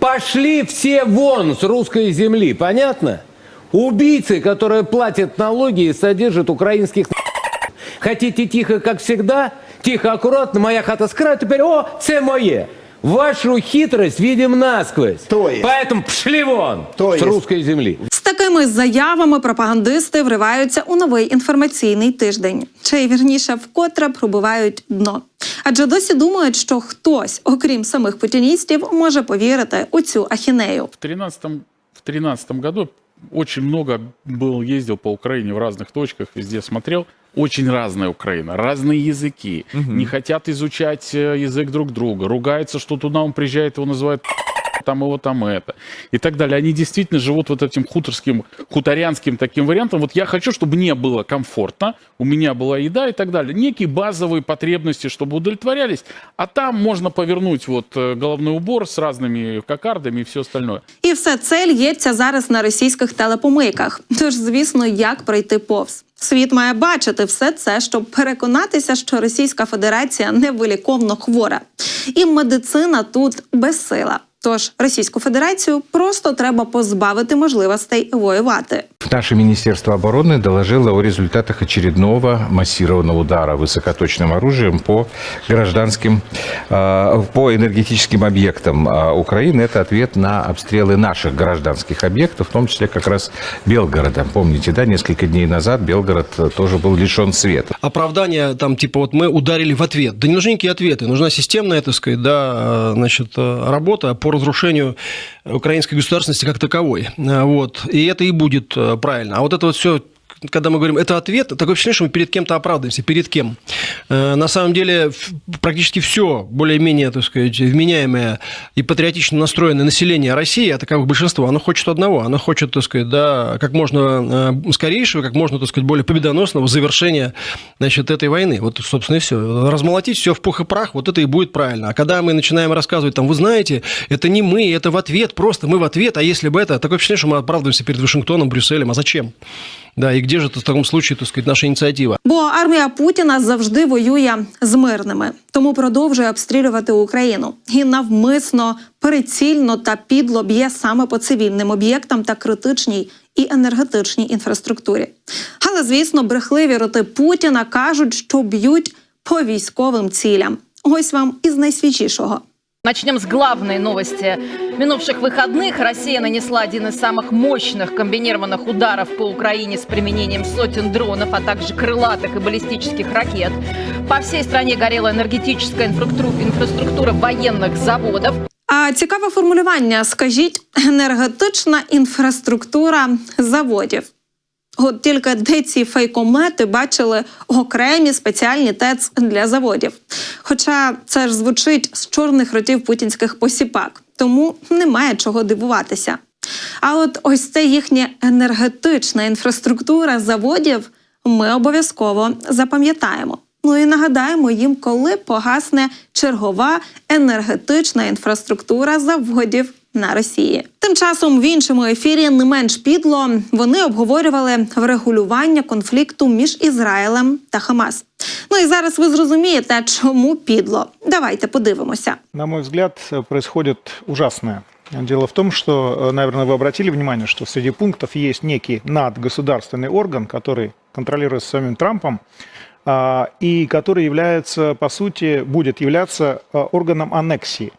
Пошли все вон с русской земли, понятно? Убийцы, которые платят налоги и содержат украинских Хотите тихо, как всегда? Тихо, аккуратно, моя хата с краю, теперь, о, це моє. Вашу хитрость видим насквозь. То есть? Поэтому пшли вон То с есть? русской земли. З такими заявами пропагандисти вриваються у новий інформаційний тиждень, чи вірніше вкотре пробивають дно. Адже досі думають, що хтось, окрім самих путіністів, може повірити у цю ахінею. В 13 в 13 году очень много был, ездил по Украине в разных точках, везде смотрел. Очень разная Украина, разные языки. Не хотят изучать э, язык друг друга. Ругаются, что туда он приезжает, его называют там его, там это. И так далее. Они действительно живут вот этим хуторским, хуторянским таким вариантом. Вот я хочу, чтобы мне было комфортно, у меня была еда и так далее. Некие базовые потребности, чтобы удовлетворялись. А там можно повернуть вот э, головной убор с разными кокардами и все остальное. І все це лється зараз на російських телепомийках. Тож, звісно, як пройти повз. Світ має бачити все це, щоб переконатися, що Російська Федерація невиліковно хвора, і медицина тут безсила. Тож Російську Федерацію просто треба позбавити можливостей воювати. Наше Министерство обороны доложило о результатах очередного массированного удара высокоточным оружием по гражданским, э, по энергетическим объектам э, Украины. Это ответ на обстрелы наших гражданских объектов, в том числе как раз Белгорода. Помните, да, несколько дней назад Белгород э, тоже был лишен света. оправдания там типа вот мы ударили в ответ. Да не нужны никакие ответы, нужна системная, так сказать, да, э, значит, э, работа по разрушению украинской государственности как таковой. Э, Вот. И это и будет э, правильно. А вот это вот все когда мы говорим, это ответ, такое впечатление, что мы перед кем-то оправдываемся. Перед кем? Э, На самом деле, практически все более-менее, так сказать, вменяемое и патриотично настроенное население России, а таковых большинство, оно хочет одного. Оно хочет, так сказать, да, как можно э, скорейшего, как можно, так сказать, более победоносного завершения значит, этой войны. Вот, собственно, и все. Размолотить все в пух и прах, вот это и будет правильно. А когда мы начинаем рассказывать, там, вы знаете, это не мы, это в ответ, просто мы в ответ, а если бы это, такое впечатление, что мы оправдываемся перед Вашингтоном, Брюсселем, а зачем? Да, и где же в таком случае, так сказать, наша инициатива? Бо армія Путіна завжди воює з мирними, тому продовжує обстрілювати Україну і навмисно, прицільно та підло б'є саме по цивільним об'єктам та критичній і енергетичній інфраструктурі. Але звісно, брехливі роти Путіна кажуть, що б'ють по військовим цілям. Ось вам із найсвіжішого. Начнем с главной новости. Минувших выходных Россия нанесла один из самых мощных комбинированных ударов по Украине с применением сотен дронов, а также крылатых и баллистических ракет. По всей стране горела энергетическая инфраструктура, инфраструктура военных заводов. А цікаве формулювання: скажіть, енергетична інфраструктура заводів. От тільки де ці фейкомети бачили окремі спеціальні ТЕЦ для заводів. Хоча це ж звучить з чорних ротів путінських посіпак, тому немає чого дивуватися. А от ось це їхня енергетична інфраструктура заводів ми обов'язково запам'ятаємо. Ну і нагадаємо їм, коли погасне чергова енергетична інфраструктура заводів на Росії. Тим часом в іншому ефірі не менш підло вони обговорювали врегулювання конфлікту між Ізраїлем та Хамас. Ну і зараз ви зрозумієте, чому підло. Давайте подивимося. На мой взгляд, э, происходит ужасное. Дело в том, что, э, наверное, вы обратили внимание, что среди пунктов есть некий надгосударственный орган, который контролируется самим Трампом, а, и который является, по сути, будет являться э, органом аннексии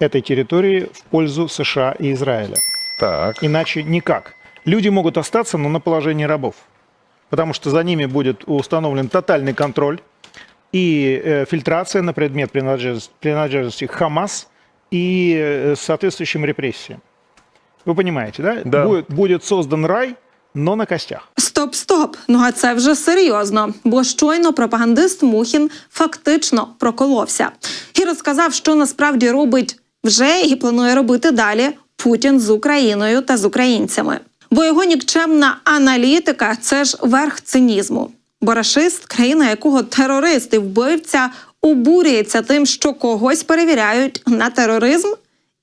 этой территории в пользу США и Израиля. Так. Иначе никак. Люди могут остаться, но на положении рабов. Потому что за ними будет установлен тотальный контроль и э, фильтрация на предмет принадлежности, принадлежности к Хамас и э, соответствующим репрессиям. Вы понимаете, да? Да. Будет, будет создан рай, но на костях. Стоп, стоп. Ну а це вже серйозно. Бо щойно пропагандист Мухін фактично проколовся і розказав, що насправді робить вже і планує робити далі Путін з Україною та з українцями. Бо його нікчемна аналітика це ж верх цинізму. Бо рашист, країна якого терорист і вбивця обурюється тим, що когось перевіряють на тероризм,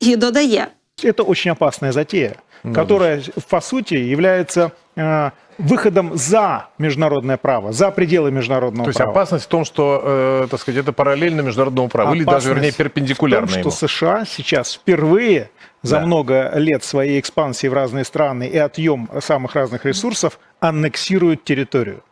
і додає: Это очень опасная затея, которая, по сути, является э, выходом за международное право, за пределы международного То есть права. опасность в том, что, э, так сказать, это параллельно международному праву, или даже, Опасность вернее, в перпендикулярно том, ему. что США сейчас впервые за Да. много лет своей экспансии в разные страны и отъем самых разных ресурсов аннексируют территорию.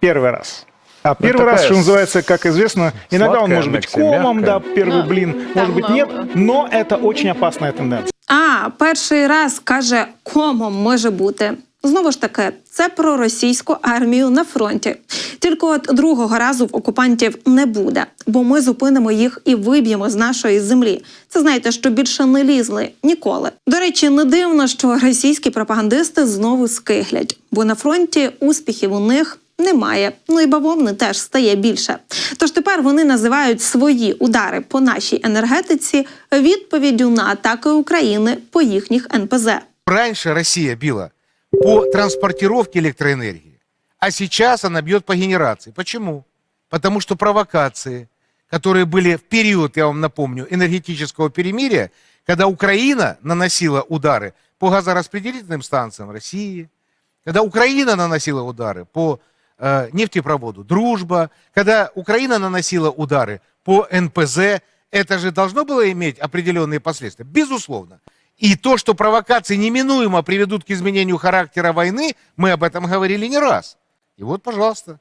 Первый раз. А первый раз, Ну, такая что называется, как известно, иногда он сладкая может быть аннексия, комом, да, мягкая. первый Да, блин, там может быть нам, нет, э, но это очень опасная тенденция. А, перший раз каже, комом може бути. Знову ж таки, це про російську армію на фронті. Тільки от другого разу в окупантів не буде, бо ми зупинимо їх і виб'ємо з нашої землі. Це знаєте, що більше не лізли ніколи. До речі, не дивно, що російські пропагандисти знову скиглять, бо на фронті успіхів у них немає. Ну і бавовни теж стає більше. Тож тепер вони називають свої удари по нашій енергетиці відповіддю на атаки України по їхніх НПЗ. Раньше Россия била по транспортировке электроэнергии, а сейчас она бьет по генерации. Почему? Потому что провокации, которые были в период, я вам напомню, энергетического перемирия, когда Украина наносила удары по газораспределительным станциям России, когда Украина наносила удары по э, нефтепроводу «Дружба», когда Украина наносила удары по НПЗ, это же должно было иметь определенные последствия. Безусловно. И то, что провокации неминуемо приведут к изменению характера войны, мы об этом говорили не раз. И вот, пожалуйста.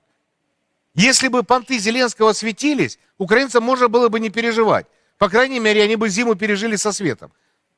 Если бы понты Зеленского светились, украинцам можно было бы не переживать. По крайней мере, они бы зиму пережили со светом.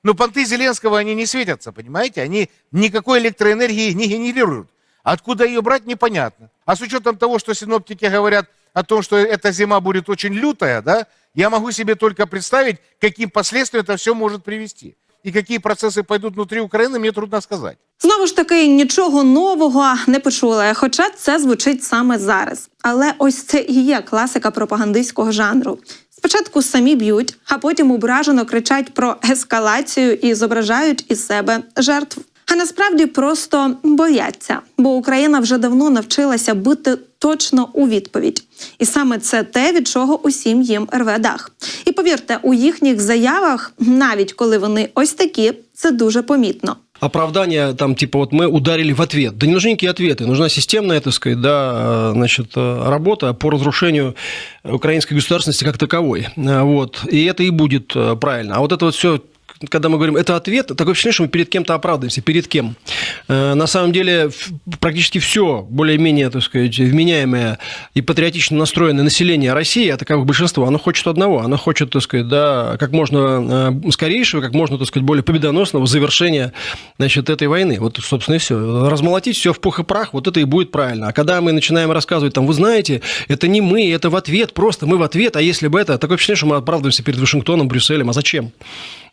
Но понты Зеленского, они не светятся, понимаете? Они никакой электроэнергии не генерируют. Откуда ее брать, непонятно. А с учетом того, что синоптики говорят о том, что эта зима будет очень лютая, да, я могу себе только представить, к каким последствиям это все может привести. И какие процессы пойдут внутри Украины, мне трудно сказать. Знову ж таки, нічого нового не почули, хоча це звучить саме зараз. Але ось це і є класика пропагандистського жанру. Спочатку самі б'ють, а потім ображено кричать про ескалацію і зображають із себе жертв. А насправді просто бояться, бо Україна вже давно навчилася бити точно у відповідь. І саме це те, від чого усім їм рве дах. І повірте, у їхніх заявах, навіть коли вони ось такі, це дуже помітно. оправдание, там, типа, вот мы ударили в ответ. Да не нужны никакие ответы. Нужна системная, так сказать, да, э, значит, э, работа по разрушению украинской государственности как таковой. Э, Вот. И это и будет э, правильно. А вот это вот все когда мы говорим, это ответ, такое впечатление, что мы перед кем-то оправдываемся. Перед кем? Э, На самом деле, практически все более-менее, так сказать, вменяемое и патриотично настроенное население России, а таковых большинство, оно хочет одного. Оно хочет, так сказать, да, как можно э, скорейшего, как можно, так сказать, более победоносного завершения значит, этой войны. Вот, собственно, и все. Размолотить все в пух и прах, вот это и будет правильно. А когда мы начинаем рассказывать, там, вы знаете, это не мы, это в ответ, просто мы в ответ, а если бы это, такое впечатление, что мы оправдываемся перед Вашингтоном, Брюсселем, а зачем?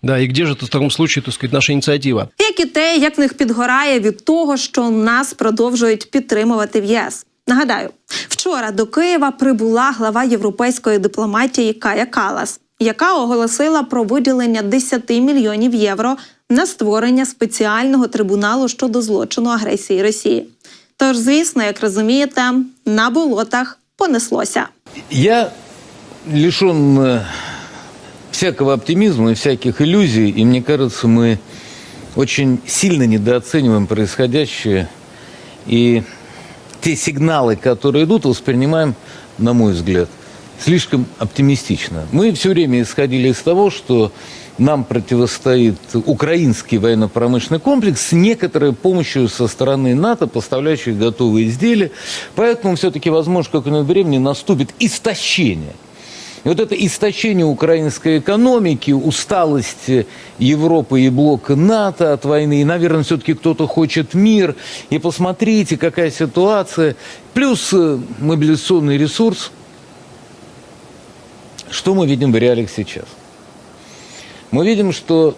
Да, и где же в таком случае, так сказать, наша инициатива? як і те, як в них підгорає від того, що нас продовжують підтримувати в ЄС. Нагадаю, вчора до Києва прибула глава європейської дипломатії Кая Калас, яка оголосила про виділення 10 мільйонів євро на створення спеціального трибуналу щодо злочину агресії Росії. Тож, звісно, як розумієте, на болотах понеслося. Я лишен э, всякого оптимизма и всяких иллюзий, и мне кажется, мы очень сильно недооцениваем происходящее, и те сигналы, которые идут, воспринимаем, на мой взгляд, слишком оптимистично. Мы все время исходили из того, что нам противостоит украинский военно-промышленный комплекс с некоторой помощью со стороны НАТО, поставляющих готовые изделия. Поэтому все-таки, возможно, в какое-нибудь времени наступит истощение и вот это истощение украинской экономики, усталость Европы и блока НАТО от войны, и, наверное, все-таки кто-то хочет мир. И посмотрите, какая ситуация. Плюс э, мобилизационный ресурс. Что мы видим в реалиях сейчас? Мы видим, что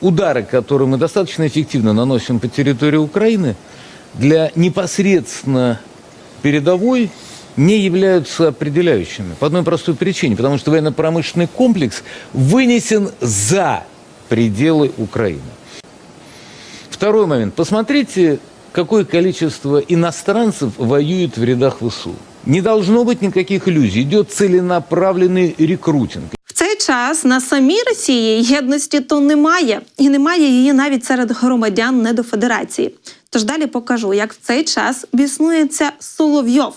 удары, которые мы достаточно эффективно наносим по территории Украины, для непосредственно передовой не являются определяющими. По одной простой причине. Потому что военно-промышленный комплекс вынесен за пределы Украины. Второй момент. Посмотрите, какое количество иностранцев воюет в рядах ВСУ. Не должно быть никаких иллюзий. Идет целенаправленный рекрутинг. В цей час на самій Росії єдності то немає, і немає її навіть серед громадян недофедерації. Тож далі покажу, як в цей час біснується Соловйов.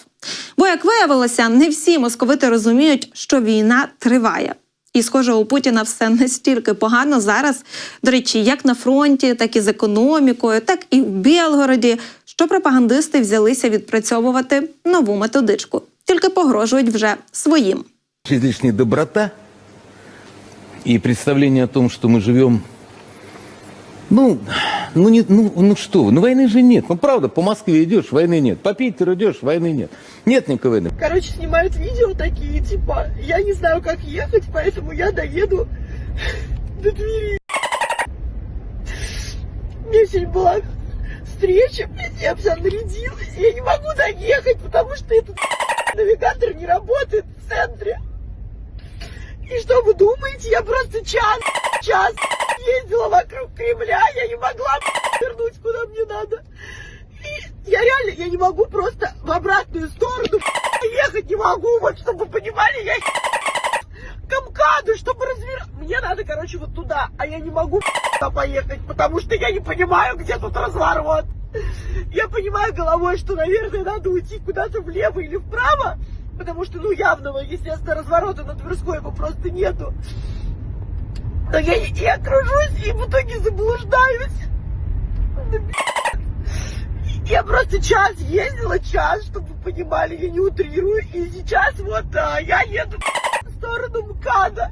Бо, як виявилося, не всі московити розуміють, що війна триває. І, схоже, у Путіна все настільки погано зараз, до речі, як на фронті, так і з економікою, так і в Білгороді, що пропагандисти взялися відпрацьовувати нову методичку, тільки погрожують вже своїм. излишняя доброта и представление о том, что мы живем... Ну, ну, не, ну, ну что ну войны же нет. Ну правда, по Москве идешь, войны нет. По Питеру идешь, войны нет. Нет никакой войны. Короче, снимают видео такие, типа, я не знаю, как ехать, поэтому я доеду до двери. У сегодня была встреча, блядь, я вся нарядилась, я не могу доехать, потому что этот навигатор не работает в центре. И что вы думаете, я просто час, час ездила вокруг Кремля, я не могла вернуть, куда мне надо. И я реально, я не могу просто в обратную сторону ехать не могу, вот чтобы вы понимали, я к чтобы развернуть. Мне надо, короче, вот туда, а я не могу туда поехать, потому что я не понимаю, где тут разворот. Я понимаю головой, что, наверное, надо уйти куда-то влево или вправо, потому что, ну, явного, естественно, разворота на Тверской его просто нету. Но я, я кружусь и в итоге заблуждаюсь. Да, я просто час ездила, час, чтобы вы понимали, я не утрирую. И сейчас вот а, я еду в сторону МКАДа.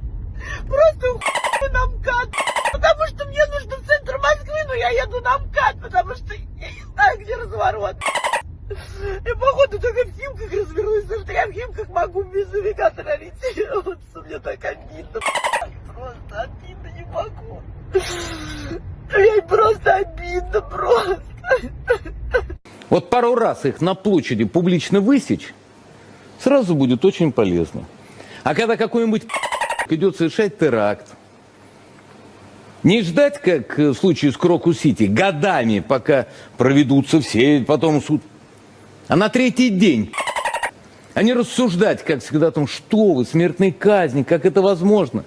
Просто ухуй на МКАД. Потому что мне нужно в центр Москвы, но я еду на МКАД, потому что я не знаю, где разворот. Я, походу, только в Химках развернусь, потому что я в Химках могу без навигатора что мне так обидно. Просто обидно не могу. Мне просто обидно, просто. Вот пару раз их на площади публично высечь, сразу будет очень полезно. А когда какой-нибудь идет совершать теракт, не ждать, как в случае с Крокус-Сити, годами, пока проведутся все, потом суд, а на третий день а не рассуждать, как всегда, о том, что вы, смертной казни, как это возможно.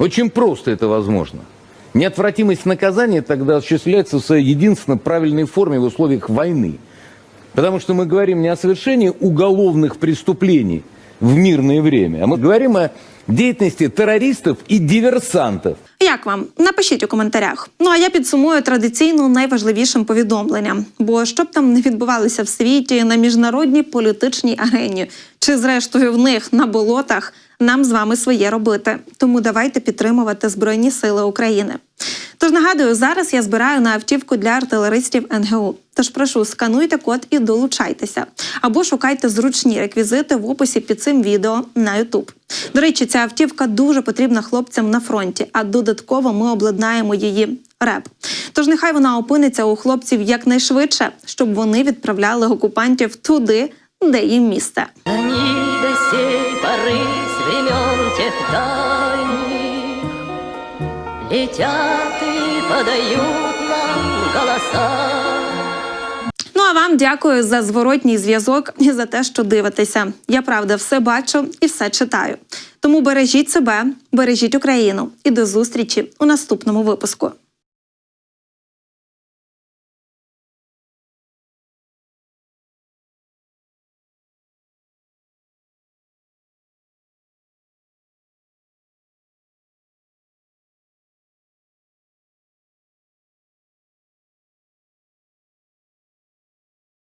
Очень просто это возможно. Неотвратимость наказания тогда осуществляется в своей единственно правильной форме в условиях войны. Потому что мы говорим не о совершении уголовных преступлений в мирное время, а мы говорим о деятельности террористов и диверсантов. Як вам? Напишіть у коментарях. Ну а я підсумую традиційно найважливішим повідомленням. Бо що б там не відбувалося в світі на міжнародній політичній арені, чи зрештою в них на болотах, нам з вами своє робити. Тому давайте підтримувати Збройні Сили України. Тож нагадую, зараз я збираю на автівку для артилеристів НГУ. Тож прошу, скануйте код і долучайтеся. Або шукайте зручні реквізити в описі під цим відео на YouTube. До речі, ця автівка дуже потрібна хлопцям на фронті, а додатково ми обладнаємо її РЕП. Тож нехай вона опиниться у хлопців якнайшвидше, щоб вони відправляли окупантів туди, де їм місце. Они до сей поры тех дальних Летят и подают нам голоса Ну а вам дякую за зворотній зв'язок і за те, що дивитеся. Я правда все бачу і все читаю. Тому бережіть себе, бережіть Україну і до зустрічі у наступному випуску.